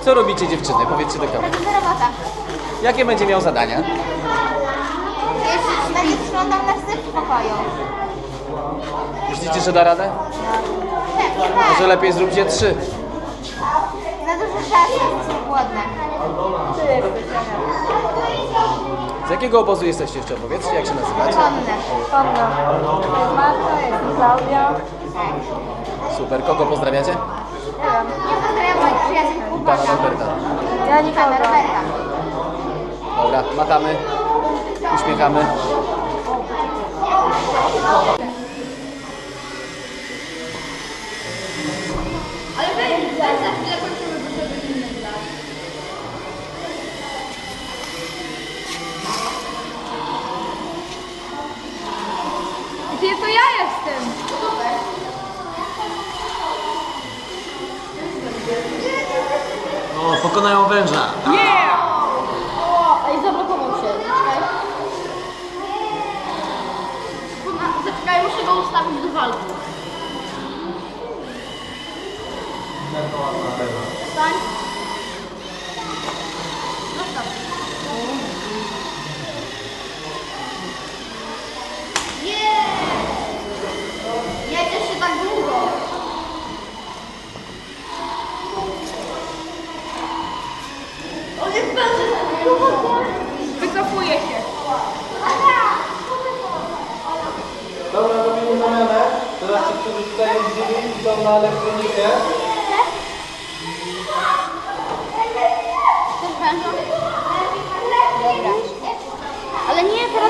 Co robicie dziewczyny? Powiedzcie do kamery. Będzie robota. Jakie będzie miał zadania? Jeśli będzie sprzątał na w pokoju. Myślicie, że da radę? Pewnie tak. Może lepiej zróbcie trzy. Za dużo czasu, są głodne. Z jakiego obozu jesteście jeszcze? Powiedzcie, jak się nazywacie? Konne. Konno. Jest Marta, jest Klaudia. Super. Kogo pozdrawiacie? Nie wiem. Ja pozdrawiam moich przyjaciół I pana. Roberta. Ja Pana nikogo. Roberta. Dobra, matamy. Uśmiechamy. O, pokonają węża. Ej, zablokował się. Czekaj. Zaczekaj, muszę go ustawić do walki. Stań. Zostaw. Nie! Jedziesz się tak długo. On jest będzie Wycofuję się. Dobra, robimy zamianę. Teraz ci, którzy tutaj jeździli, idą na elektronikę. Dobra. Ale nie, teraz,